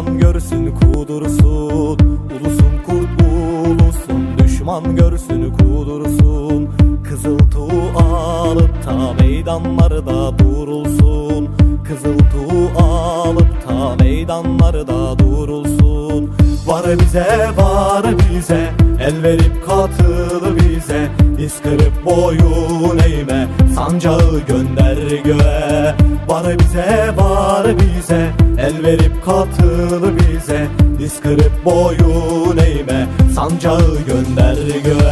Düşman görsün kudursun Ulusun kurt ulusun Düşman görsün kudursun Kızıl tuğ alıp ta meydanlarda durulsun. Kızıl tuğ alıp ta meydanlarda durulsun. Var bize var bize El verip katıl bize Diz kırıp boyun eğme Sancağı gönder göğe. Var bize var bize El verip katıl bize. Diz kırıp boyun eğme Sancağı gönder göğe